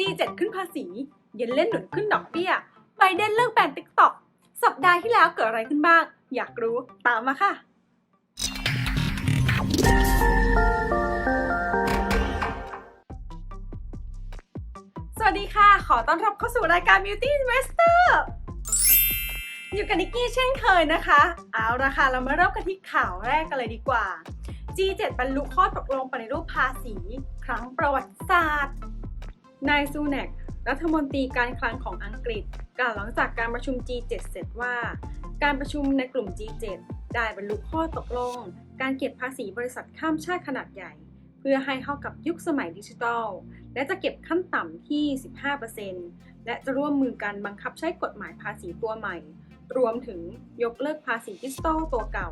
G7 ขึ้นภาษี เย็นเล่นหนุนขึ้นดอกเบี้ยไบเดนเลิกแบนติ๊กต็อกสัปดาห์ที่แล้วเกิดอะไรขึ้นบ้าง อยากรู้ตามมาค่ะ สวัสดีค่ะ ขอต้อนรับเข้าสู่รายการ Beauty Investor อยู่กับนิกกี้เช่นเคยนะคะ เอาละค่ะ เรามาเริ่มกันที่ข่าวแรกกันเลยดีกว่า G7 บรรลุข้อตกลงปฏิรูปภาษี ครั้งประวัติศาสตร์ นายซูแนกรัฐมนตรีการคลังของอังกฤษ กล่าวหลังจากการประชุม G7 เสร็จว่า การประชุมในกลุ่ม G7 ได้บรรลุข้อตกลง การเก็บภาษีบริษัทข้ามชาติขนาดใหญ่ เพื่อให้เข้ากับยุคสมัยดิจิทัล และจะเก็บขั้นต่ำที่ 15%และจะร่วมมือกันบังคับใช้กฎหมายภาษีตัวใหม่ รวมถึงยกเลิกภาษีดิจิทัลตัวเก่า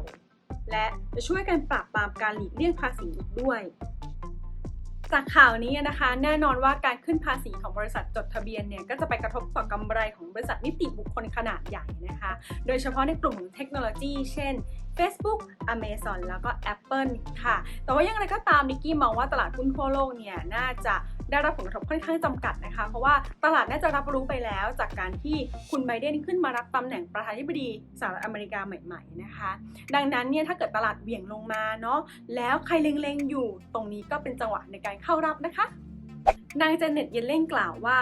และจะช่วยกันปราบปรามการหลีกเลี่ยงภาษีอีกด้วย จากข่าวนี้นะคะ แน่นอนว่าการขึ้นภาษีของบริษัทจดทะเบียนเนี่ยก็จะไปกระทบต่อกำไรของบริษัทนิติบุคคลขนาดใหญ่นะคะ โดยเฉพาะในกลุ่มของเทคโนโลยี เช่น Facebook Amazon แล้วก็ Apple ค่ะ แต่ว่าอย่างไรก็ตามนิกกี้มองว่าตลาดหุ้นทั่วโลกเนี่ยน่าจะ ได้รับผลกระทบค่อนข้างจำกัดนะคะ เพราะว่าตลาดน่าจะรับรู้ไปแล้วจากการที่คุณไบเดนขึ้นมารับตำแหน่งประธานาธิบดีสหรัฐอเมริกาใหม่ ๆนะคะ ดังนั้นเนี่ยถ้าเกิดตลาดเหวี่ยงลงมาเนาะแล้วใครเล็งๆอยู่ ตรงนี้ก็เป็นจังหวะในการเข้ารับนะคะ นางเจเน็ตเยนเล่งกล่าวว่า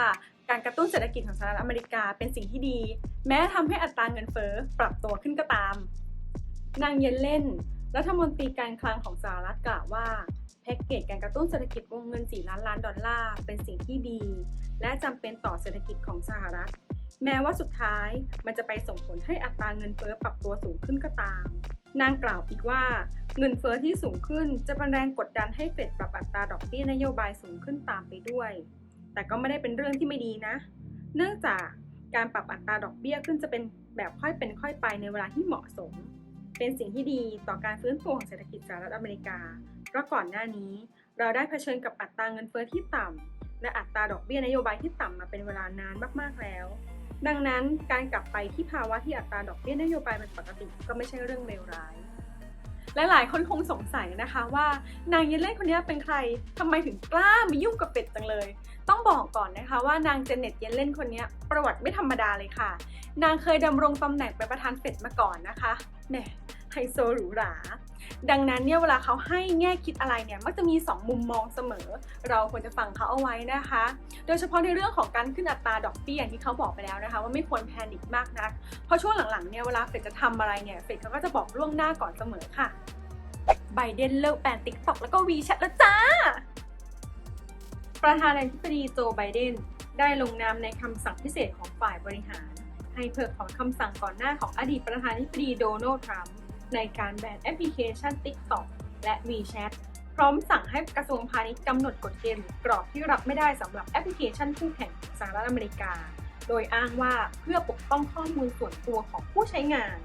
การกระตุ้นเศรษฐกิจของสหรัฐอเมริกาเป็นสิ่งที่ดี แม้ทำให้อัตราเงินเฟ้อปรับตัวขึ้นก็ตาม นางเยนเล่น รัฐมนตรีการคลังของสหรัฐกล่าวว่า แพ็กเกจการกระตุ้นเศรษฐกิจวงเงิน 4 ล้านล้านดอลลาร์ เป็นสิ่งที่ดี และจำเป็นต่อเศรษฐกิจของสหรัฐ แม้ว่าสุดท้ายมันจะไปส่งผลให้อัตราเงินเฟ้อปรับตัวสูงขึ้นก็ตาม นางกล่าวอีกว่า เงินเฟ้อที่สูงขึ้นจะเป็นแรงกดดันให้เฟดปรับอัตราดอกเบี้ยนโยบายสูงขึ้นตามไปด้วย แต่ก็ไม่ได้เป็นเรื่องที่ไม่ดีนะ เนื่องจากการปรับอัตราดอกเบี้ยขึ้นจะเป็นแบบค่อยเป็นค่อยไปในเวลาที่เหมาะสม เป็นสิ่งที่ดีต่อการฟื้นตัวของเศรษฐกิจสหรัฐอเมริกา ราะก่อนหน้านี้เราได้เผชิญกับอัตราเงินเฟ้อที่ต่ำ และอัตราดอกเบี้ยนโยบายที่ต่ำมาเป็นเวลานานมากๆแล้ว ดังนั้นการกลับไปที่ภาวะที่อัตราดอกเบี้ยนโยบายเป็นปกติก็ไม่ใช่เรื่องเลวร้ายและหลายคนคงสงสัยนะคะว่านางเยเล่นคนนี้เป็นใครทำไมถึงกล้ามายุ่งกับเป็ดจังเลย ต้องบอกก่อนนะคะว่านางเจเน็ตเยเล่นคนนี้ประวัติไม่ธรรมดาเลยค่ะ นางเคยดำรงตำแหน่งเป็นประธานเฟดมาก่อนนะคะ แหมไฮโซหรูหรา ดังนั้นเนี่ยเวลาเขาให้แง่คิดอะไรเนี่ยมักจะมี 2 มุมมองเสมอ เราควรจะฟังเขาเอาไว้นะคะ โดยเฉพาะในเรื่องของการขึ้นอัตราดอกเบี้ยอย่างที่เขาบอกไปแล้วนะคะ ว่าไม่ควรแพนิคมากนัก เพราะช่วงหลังๆเนี่ยเวลาเฟดจะทำอะไรเนี่ยเฟดเขาก็จะบอกล่วงหน้าก่อนเสมอค่ะไบเดนเลิกแบนติ๊กต็อกแล้วก็วีแชทแล้วจ้า ประธานาธิบดีโจไบเดนได้ลงนามในคำสั่งพิเศษของฝ่ายบริหาร ในเพิกของคำสั่งก่อนหน้าของอดีตประธานาธิบดีโดนัลด์ทรัมป์ในการแบนแอปพลิเคชัน TikTok และ WeChat พร้อมสั่งให้กระทรวงพาณิชย์กำหนดกฎเกณฑ์หรือกรอบที่รับไม่ได้สำหรับแอปพลิเคชันคู่แข่งสหรัฐอเมริกา โดยอ้างว่าเพื่อปกป้องข้อมูลส่วนตัวของผู้ใช้งาน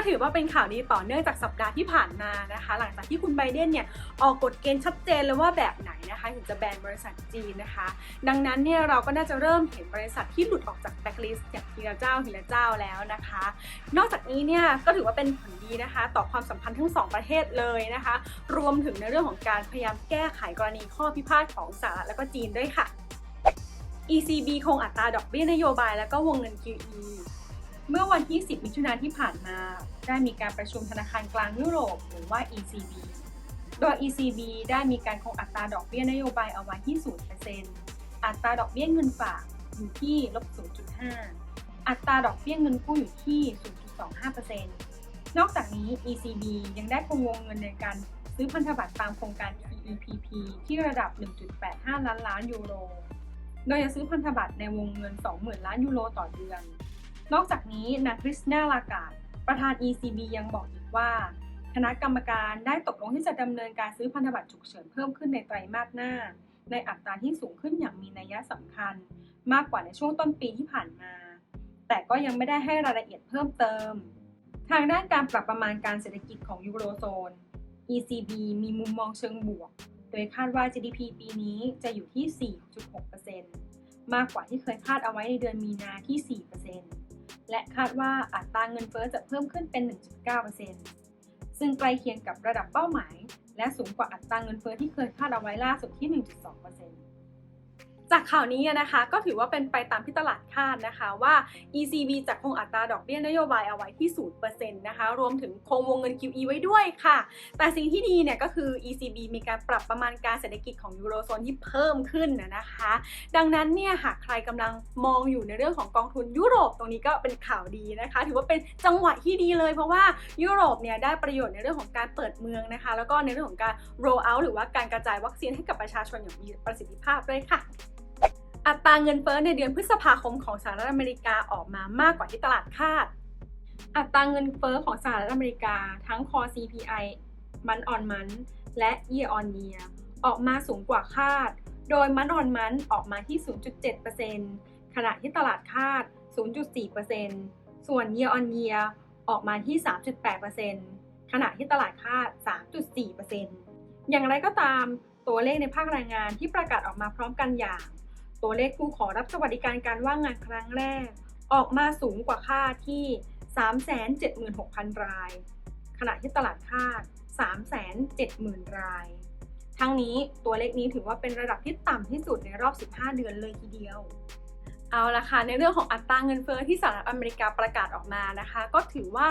ก็ถือว่าเป็นข่าวดีต่อเนื่องจากสัปดาห์ที่ผ่านมานะคะ หลังจากที่คุณไบเดนเนี่ยออกกฎเกณฑ์ชัดเจนเลยว่าแบบไหนนะคะถึงจะแบนบริษัทจีนนะคะ ดังนั้นเนี่ยเราก็น่าจะเริ่มเห็นบริษัทที่หลุดออกจากแบ็คลิสต์อย่างทีละเจ้าทีละเจ้าแล้วนะคะ นอกจากนี้เนี่ยก็ถือว่าเป็นผลดีนะคะ ต่อความสัมพันธ์ทั้งสองประเทศเลยนะคะ รวมถึงในเรื่องของการพยายามแก้ไขกรณีข้อพิพาทของสหรัฐและก็จีนด้วยค่ะ ECB คงอัตราดอกเบี้ยนโยบายแล้วก็วงเงิน QE เมื่อวันที่ 10 มิถุนายนที่ผ่านมา ได้มีการประชุมธนาคารกลางยุโรปหรือว่า ECB โดย ECB ได้มีการคงอัตราดอกเบี้ยนโยบายเอาไว้ที่ 0%อัตราดอกเบี้ยเงินฝากอยู่ที่ลบ 0.5 อัตราดอกเบี้ยเงินกู้อยู่ที่ 0.25%นอกจากนี้ ECB ยังได้คงวงเงินในการซื้อพันธบัตรตามโครงการ EPP ที่ระดับ 1.85 ล้านล้านยูโร โดยจะซื้อพันธบัตรในวงเงิน 20,000 ล้านยูโรต่อเดือน นอกจากนี้นางคริสนาลากาดประธาน ECB ยังบอกอีกว่าคณะกรรมการได้ตกลงที่จะดำเนินการซื้อพันธบัตรฉุกเฉินเพิ่มขึ้นในไตรมาสหน้า ในอัตราที่สูงขึ้นอย่างมีนัยสำคัญ มากกว่าในช่วงต้นปีที่ผ่านมา แต่ก็ยังไม่ได้ให้รายละเอียดเพิ่มเติม ทางด้านการปรับประมาณการเศรษฐกิจของยูโรโซน ECB มีมุมมองเชิงบวก โดยคาดว่า GDP ปีนี้จะอยู่ที่ 4.6%มากกว่าที่เคยคาดเอาไว้ในเดือนมีนาที่ 4% และคาดว่าอัตราเงินเฟ้อจะเพิ่มขึ้นเป็น 1.9%ซึ่งใกล้เคียงกับระดับเป้าหมาย และสูงกว่าอัตราเงินเฟ้อที่เคยคาดเอาไว้ล่าสุดที่ 1.2% จากข่าวนี้นะคะก็ถือว่าเป็นไปตามที่ตลาดคาดนะคะว่า ECB จะคงอัตราดอกเบี้ยนโยบายเอาไว้ที่ 0%นะคะรวมถึงคงวงเงิน QE ไว้ด้วยค่ะ แต่สิ่งที่ดีเนี่ยก็คือ ECB มีการปรับประมาณการเศรษฐกิจของยูโรโซนที่เพิ่มขึ้นนะนะคะ ดังนั้นเนี่ยหากใครกำลังมองอยู่ในเรื่องของกองทุนยุโรปตรงนี้ก็เป็นข่าวดีนะคะ ถือว่าเป็นจังหวะที่ดีเลย เพราะว่ายุโรปเนี่ยได้ประโยชน์ในเรื่องของการเปิดเมืองนะคะ แล้วก็ในเรื่องของการ roll out หรือว่าการกระจายวัคซีนให้กับประชาชนอย่างมีประสิทธิภาพด้วยค่ะ อัตราเงินเฟ้อในเดือนพฤษภาคมของสหรัฐอเมริกาออกมามากกว่าที่ตลาดคาด อัตราเงินเฟ้อของสหรัฐอเมริกาทั้ง core CPI มันออนมันและ year on year ออกมาสูงกว่าคาด โดยมันออนมันออกมาที่ 0.7%ขณะที่ตลาดคาด 0.4%ส่วน year on year ออกมาที่ 3.8%ขณะที่ตลาดคาด 3.4%อย่างไรก็ตามตัวเลขในภาคแรงงานที่ประกาศออกมาพร้อมกันอย่าง ตัวเลขผู้ขอรับสวัสดิการการว่างงานครั้งแรก ออกมาสูงกว่าคาดที่ 376,000 ราย ขณะที่ตลาดคาด 370,000 ราย ทั้งนี้ตัวเลขนี้ถือว่าเป็นระดับที่ต่ำที่สุดในรอบ 15 เดือนเลยทีเดียว เอาละค่ะในเรื่องของอัตราเงินเฟ้อที่สหรัฐอเมริกาประกาศออกมานะคะ ก็ถือว่า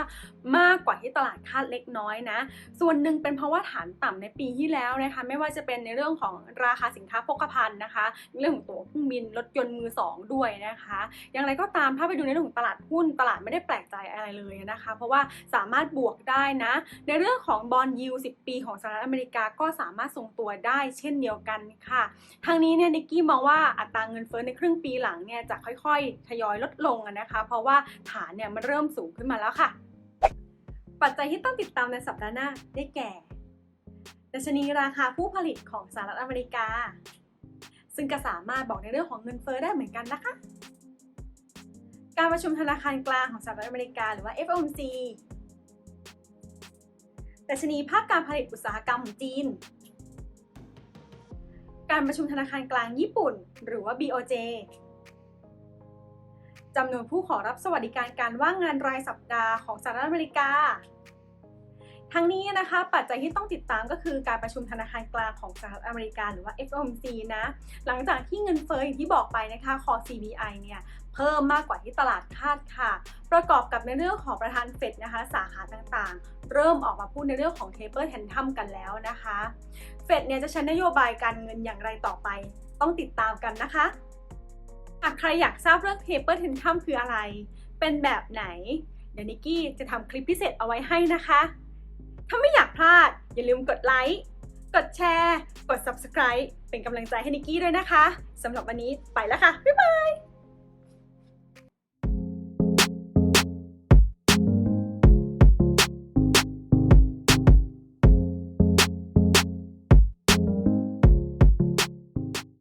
มากกว่าที่ตลาดคาดเล็กน้อยนะ ส่วนหนึ่งเป็นเพราะว่าฐานต่ำในปีที่แล้วนะคะไม่ว่าจะเป็นในเรื่องของราคาสินค้าโภคภัณฑ์นะคะ เรื่องของตั๋วเครื่องบินรถยนต์มือสองด้วยนะคะ อย่างไรก็ตามถ้าไปดูในเรื่องของตลาดหุ้นตลาดไม่ได้แปลกใจอะไรเลยนะคะ เพราะว่าสามารถบวกได้นะ ในเรื่องของบอลยู10ปีของสหรัฐอเมริกาก็สามารถทรงตัวได้เช่นเดียวกันค่ะทางนี้เนี่ยนิกกี้มองว่าอัตราเงินเฟ้อในครึ่งปีหลังเนี่ยจะค่อยๆ ทยอยลดลงนะคะ เพราะว่าฐานเนี่ยมันเริ่มสูงขึ้นมาแล้วค่ะ ปัจจัยที่ต้องติดตามในสัปดาห์หน้าได้แก่ดัชนีราคาผู้ผลิตของสหรัฐอเมริกา ซึ่งก็สามารถบอกในเรื่องของเงินเฟ้อได้เหมือนกันนะคะ การประชุมธนาคารกลางของสหรัฐอเมริกาหรือว่า FOMC ดัชนีภาคการผลิตอุตสาหกรรมของจีน การประชุมธนาคารกลางญี่ปุ่น หรือว่า BOJ จำนวนผู้ขอรับสวัสดิการการว่างงานรายสัปดาห์ของสหรัฐอเมริกา ทั้งนี้นะคะ ปัจจัยที่ต้องติดตามก็คือการประชุมธนาคารกลางของสหรัฐอเมริกาหรือว่า FOMC นะ หลังจากที่เงินเฟ้ออย่างที่บอกไปนะคะ core CPI เนี่ยเพิ่มมากกว่าที่ตลาดคาดค่ะ ประกอบกับในเรื่องของประธานเฟดนะคะ สาขาต่างๆ เริ่มออกมาพูดในเรื่องของ taper tantrum กันแล้วนะคะ เฟดเนี่ยจะใช้นโยบายการเงินอย่างไรต่อไป ต้องติดตามกันนะคะ หากใครอยากทราบเรื่อง taper tantrum คืออะไร เป็นแบบไหน เดี๋ยวนิกกี้จะทำคลิปพิเศษเอาไว้ให้นะคะ ถ้าไม่อยากพลาด อย่าลืมกดไลค์ กดแชร์ กด subscribe เป็นกำลังใจให้นิกกี้ด้วยนะคะสำหรับวันนี้ไปแล้วค่ะ บ๊ายบาย